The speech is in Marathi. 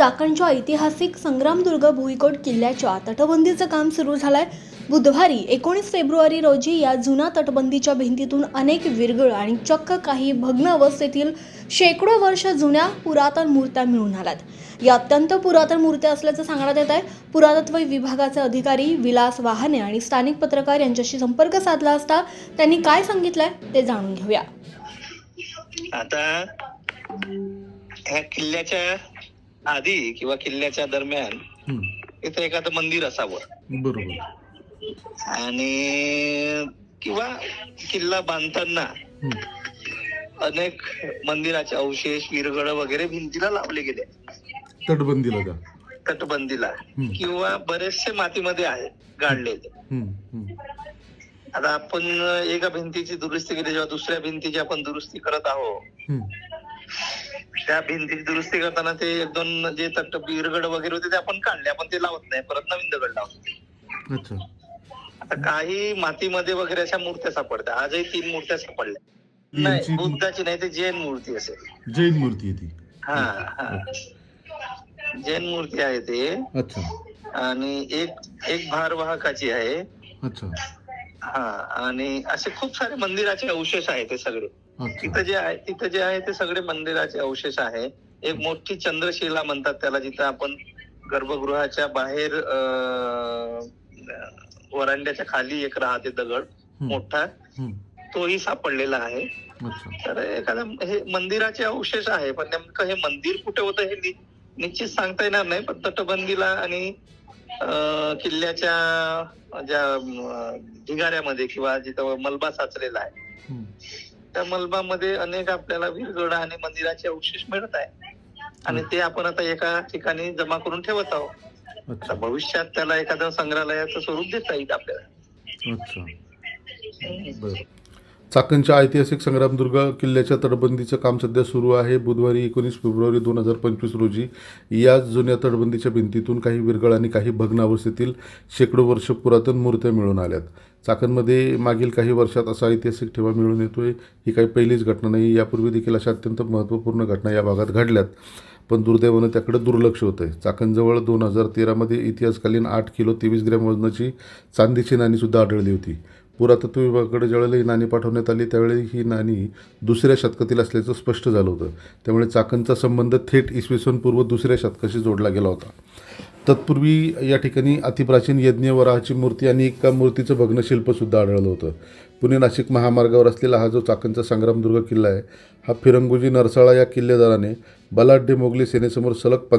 चाकणच्या ऐतिहासिक संग्रामदुर्ग भुईकोट किल्ल्याच्या तटबंदीचं काम सुरू झालंय. बुधवारी एकोणीस फेब्रुवारी रोजी या जुन्या तटबंदीच्या भिंतीतून अनेक विरगळ आणि चक्क काही भग्न अवस्थेतील शेकडो वर्ष जुन्या पुरातन मूर्त्या मिळून आल्यात. या अत्यंत पुरातन मूर्त्या असल्याचं सांगण्यात येत आहे. पुरातत्व विभागाचे अधिकारी विलास वाहने आणि स्थानिक पत्रकार यांच्याशी संपर्क साधला असता त्यांनी काय सांगितलंय ते जाणून घेऊया. आता ह्या किल्ल्याच्या आधी किंवा किल्ल्याच्या दरम्यान इथं एखादं मंदिर असावं. बरोबर. आणि किंवा किल्ला बांधताना अनेक मंदिराचे अवशेष विरगळ वगैरे भिंतीला लावले गेले. तटबंदीला का? तटबंदीला. किंवा बरेचसे मातीमध्ये आहे हम्म, आता आपण एका भिंतीची दुरुस्ती केली जेव्हा दुसऱ्या भिंतीची आपण दुरुस्ती करत आहोत. त्या भिंतीची दुरुस्ती करताना ते एक दोन जे तट विरगड वगैरे होते ते आपण काढले. आपण ते लावत नाही. परत नवीन दगड लावतो अच्छा. आता काही मातीमध्ये वगैरे अशा मूर्त्या सापडतात. आजही तीन मूर्त्या सापडल्या. नाही बुद्धाची नाही ते जैन मूर्ती असेल. जैन मूर्ती आहे ती. हा हा. जैन मूर्ती आहे ते. अच्छा. आणि एक एक भारवाहकाची आहे. अच्छा. हा आणि असे खूप सारे मंदिराचे अवशेष आहे ते सगळे. तिथं जे आहे तिथं जे आहे ते सगळे मंदिराचे अवशेष आहे. एक मोठी चंद्रशिला म्हणतात त्याला जिथं आपण गर्भगृहाच्या बाहेर अं, वरांड्याच्या खाली एक राहते दगड मोठा. तोही सापडलेला आहे. तर एखाद्या हे मंदिराचे अवशेष आहे पण नेमकं हे मंदिर कुठे होतं हे निश्चित सांगता येणार नाही पण तटबंदीला आणि किल्ल्याच्या ज्या ढिगाऱ्यामध्ये किंवा जिथं मलबा साचलेला आहे. त्या मलबामध्ये अनेक आपल्याला विरगड आणि मंदिराचे अवशेष मिळत आहे आणि ते आपण आता एका ठिकाणी जमा करून ठेवत आहोत. आता भविष्यात त्याला एखादं संग्रहालयाचं स्वरूप देता येईल आपल्याला. अच्छा. बर. चाकणच्या ऐतिहासिक संग्रामदुर्ग किल्ल्याच्या तटबंदीचं काम सध्या सुरू आहे. बुधवारी एकोणीस फेब्रुवारी दोन हजार पंचवीस रोजी याच जुन्या तटबंदीच्या भिंतीतून काही विरगळ आणि काही भग्नावस्थेतील शेकडो वर्ष पुरातन मूर्त्या मिळून आल्यात. चाकणमध्ये मागील काही वर्षात असा ऐतिहासिक ठेवा मिळून येतोय. ही काही पहिलीच घटना नाही यापूर्वी देखील अशा अत्यंत महत्त्वपूर्ण घटना या भागात घडल्यात. पण दुर्दैवानं त्याकडे दुर्लक्ष होतं आहे चाकणजवळ दोन हजार तेरामध्ये इतिहासकालीन आठ किलो तेवीस ग्रॅम वजनाची चांदीची नाणीसुद्धा आढळली होती. पुरातत्व विभागाकडे ज्यावेळेला ही नाणी पाठवण्यात आली त्यावेळी ही नाणी दुसऱ्या शतकातील असल्याचं स्पष्ट झालं होतं. त्यामुळे चाकणचा संबंध थेट इसवी सन पूर्व दुसऱ्या शतकाशी जोडला गेला होता. तत्पूर्वी या ठिकाणी अतिप्राचीन यज्ञ वराहाची मूर्ती आणि एका मूर्तीचं भग्नशिल्पसुद्धा आढळलं होतं. पुणे नाशिक महामार्गावर असलेला हा जो चाकणचा संग्रामदुर्ग किल्ला आहे हा फिरंगोजी नरसाळा या किल्लेदाराने बलाढ्य मोगली सेनेसमोर सलग